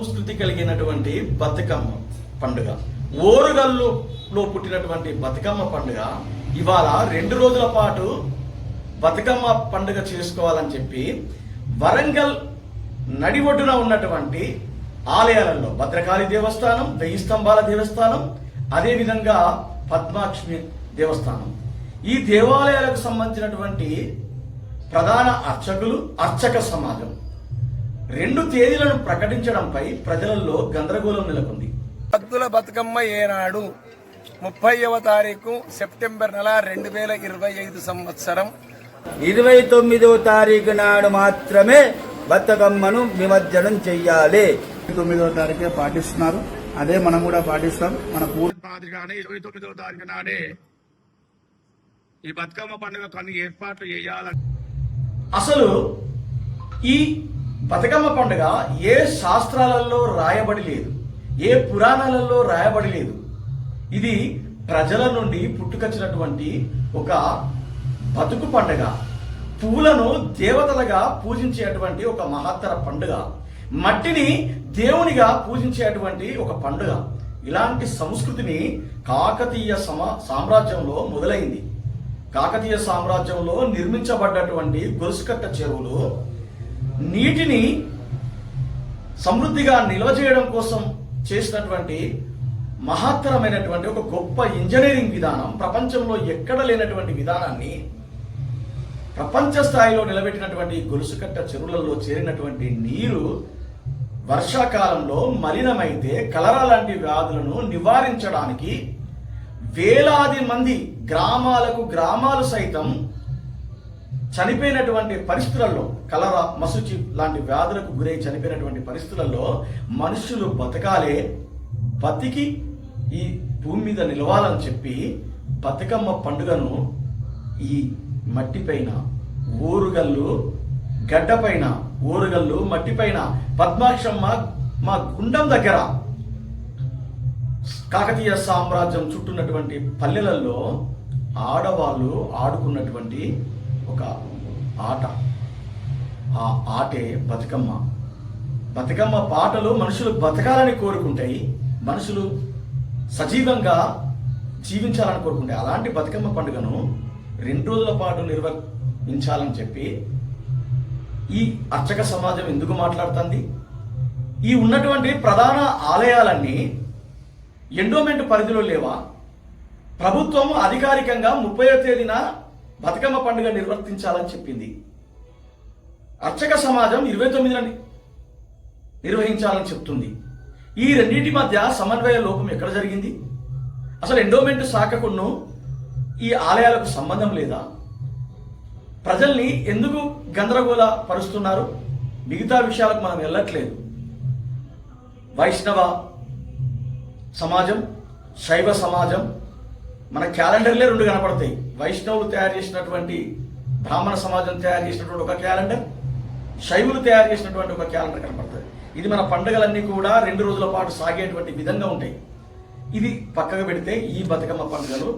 సంస్కృతి కలిగినటువంటి బతుకమ్మ పండుగ. ఓరుగల్లులో పుట్టినటువంటి బతుకమ్మ పండుగ. ఇవాళ రెండు రోజుల పాటు బతుకమ్మ పండుగ చేసుకోవాలని చెప్పి వరంగల్ నడి ఒడ్డున ఉన్నటువంటి ఆలయాలలో భద్రకాళి దేవస్థానం వెయ్యి స్తంభాల దేవస్థానం అదేవిధంగా పద్మాక్షమి దేవస్థానం. ఈ దేవాలయాలకు సంబంధించినటువంటి ప్రధాన అర్చకులు అర్చక సమాజం. రెండు తేదీలను ప్రకటించడంపై ప్రజలలో గందరగోళం నెలకొంది. భక్తుల బతుకమ్మ ఏనాడు ముప్పైవ తారీఖు సెప్టెంబర్ నెల రెండు వేల ఇరవై ఐదు సంవత్సరం. ఇరవై తొమ్మిదవ తారీఖు నాడు మాత్రమే బతుకమ్మను నిమజ్జనం చెయ్యాలి. తొమ్మిదవ తారీఖే పాటిస్తున్నారు. అదే మనం కూడా పాటిస్తాం. మన పూర్తి మాదిరిగానే ఇరవై తొమ్మిదవ తారీఖు నాడే ఈ బతుకమ్మ పండుగ కొన్ని ఏర్పాట్లు చేయాలని అసలు ఈ బతుకమ్మ పండుగ ఏ శాస్త్రాలలో రాయబడి లేదు ఏ పురాణాలలో రాయబడి లేదు. ఇది ప్రజల నుండి పుట్టుకొచ్చినటువంటి ఒక బతుకు పండుగ. పువ్వులను దేవతలుగా పూజించేటువంటి ఒక మహత్తర పండుగ. మట్టిని దేవునిగా పూజించేటువంటి ఒక పండుగ. ఇలాంటి సంస్కృతిని కాకతీయ సమ సామ్రాజ్యంలో మొదలైంది. కాకతీయ సామ్రాజ్యంలో నిర్మించబడ్డటువంటి గొలుసుకట్ట చెరువులు నీటిని సమృద్ధిగా నిల్వ చేయడం కోసం చేసినటువంటి మహత్తరమైనటువంటి ఒక గొప్ప ఇంజనీరింగ్ విధానం ప్రపంచంలో ఎక్కడ లేనటువంటి విధానాన్ని ప్రపంచ స్థాయిలో నిలబెట్టినటువంటి గొలుసుకట్ట చెరువులలో చేరినటువంటి నీరు వర్షాకాలంలో మలినమైతే కలరా లాంటి వ్యాధులను నివారించడానికి వేలాది మంది గ్రామాలకు గ్రామాలు సైతం చనిపోయినటువంటి పరిస్థితులలో కలరా మసుచి లాంటి వ్యాధులకు గురై చనిపోయినటువంటి పరిస్థితులలో మనుషులు బతకాలే బతికి ఈ భూమి మీద నిలవాలని చెప్పి బతుకమ్మ పండుగను ఈ మట్టిపైన ఊరుగల్లు గడ్డపైన ఊరుగల్లు మట్టిపైన పద్మాక్షమ్మ మా గుండం దగ్గర కాకతీయ సామ్రాజ్యం చుట్టూన్నటువంటి పల్లెలలో ఆడవాళ్ళు ఆడుకున్నటువంటి ఒక ఆట. ఆ ఆటే బతుకమ్మ. బతుకమ్మ పాటలు మనుషులు బతకాలని కోరుకుంటాయి మనుషులు సజీవంగా జీవించాలని కోరుకుంటాయి. అలాంటి బతుకమ్మ పండుగను రెండు రోజుల పాటు నిర్వహించాలని చెప్పి ఈ అర్చక సమాజం ఎందుకు మాట్లాడుతుంది? ఈ ఉన్నటువంటి ప్రధాన ఆలయాలన్నీ ఎండోమెంట్ పరిధిలో లేవా? ప్రభుత్వం అధికారికంగా ముప్పై తేదీన బతుకమ్మ పండుగ నిర్వర్తించాలని చెప్పింది. అర్చక సమాజం ఇరవై తొమ్మిదిన నిర్వహించాలని చెప్తుంది. ఈ రెండింటి మధ్య సమన్వయ లోపం ఎక్కడ జరిగింది? అసలు ఎండోమెంట్ శాఖకును ఈ ఆలయాలకు సంబంధం లేదా? ప్రజల్ని ఎందుకు గందరగోళ పరుస్తున్నారు? మిగతా విషయాలకు మనం వెళ్ళట్లేదు. వైష్ణవ సమాజం శైవ సమాజం మన క్యాలెండర్లే రెండు కనపడతాయి. వైష్ణవులు తయారు చేసినటువంటి బ్రాహ్మణ సమాజం తయారు చేసినటువంటి ఒక క్యాలెండర్ శైవులు తయారు చేసినటువంటి ఒక క్యాలెండర్ కనపడుతుంది ఇది మన పండుగలన్నీ కూడా రెండు రోజుల పాటు సాగేటువంటి విధంగా ఉంటాయి. ఇది పక్కకు పెడితే ఈ బతుకమ్మ పండుగలు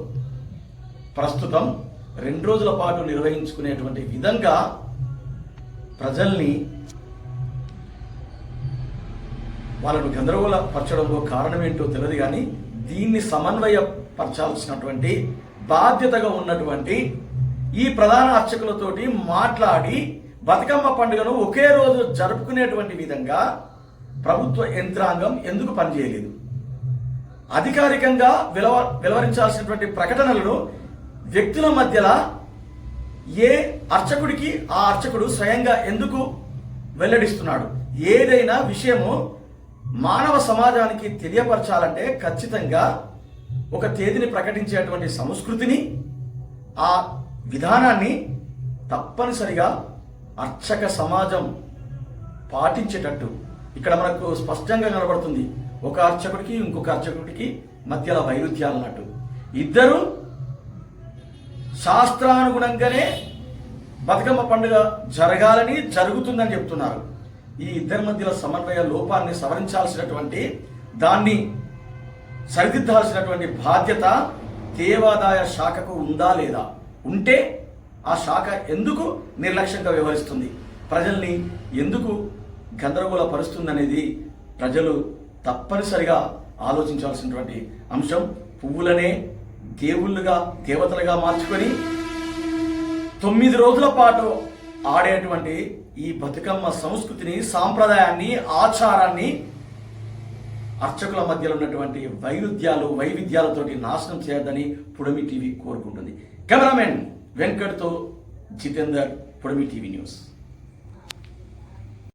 ప్రస్తుతం రెండు రోజుల పాటు నిర్వహించుకునేటువంటి విధంగా ప్రజల్ని వాళ్ళను గందరగోళ పరచడంలో కారణం ఏంటో తెలియదు కానీ దీన్ని సమన్వయపరచాల్సినటువంటి బాధ్యతగా ఉన్నటువంటి ఈ ప్రధాన అర్చకులతోటి మాట్లాడి బతుకమ్మ పండుగను ఒకే రోజు జరుపుకునేటువంటి విధంగా ప్రభుత్వ యంత్రాంగం ఎందుకు పనిచేయలేదు? అధికారికంగా వెలవ వెలువరించాల్సినటువంటి ప్రకటనలను వ్యక్తుల మధ్యలా ఏ అర్చకుడికి ఆ అర్చకుడు స్వయంగా ఎందుకు వెల్లడిస్తున్నాడు? ఏదైనా విషయము మానవ సమాజానికి తెలియపరచాలంటే ఖచ్చితంగా ఒక తేదీని ప్రకటించేటువంటి సంస్కృతిని ఆ విధానాన్ని తప్పనిసరిగా అర్చక సమాజం పాటించేటట్టు. ఇక్కడ మనకు స్పష్టంగా కనబడుతుంది ఒక అర్చకుడికి ఇంకొక అర్చకుడికి మధ్యలో వైరుధ్యాలు అన్నట్టు ఇద్దరు శాస్త్రానుగుణంగానే బతుకమ్మ పండుగ జరగాలని జరుగుతుందని చెప్తున్నారు. ఈ ఇద్దరి మధ్యలో సమన్వయ లోపాన్ని సవరించాల్సినటువంటి దాన్ని సరిదిద్దాల్సినటువంటి బాధ్యత దేవాదాయ శాఖకు ఉందా లేదా? ఉంటే ఆ శాఖ ఎందుకు నిర్లక్ష్యంగా వ్యవహరిస్తుంది? ప్రజల్ని ఎందుకు గందరగోళ పరుస్తుందనేది ప్రజలు తప్పనిసరిగా ఆలోచించాల్సినటువంటి అంశం. పువ్వులనే దేవుళ్ళుగా దేవతలుగా మార్చుకొని తొమ్మిది రోజుల పాటు ఆడేటువంటి ఈ బతుకమ్మ సంస్కృతిని సాంప్రదాయాన్ని ఆచారాన్ని అర్చకుల మధ్యలో ఉన్నటువంటి వైరుధ్యాలు వైవిధ్యాలతోటి నాశనం చేయొద్దని పుడమి టీవీ కోరుకుంటుంది. కెమెరామెన్ వెంకట్తో జితేందర్ పుడమి టీవీ న్యూస్.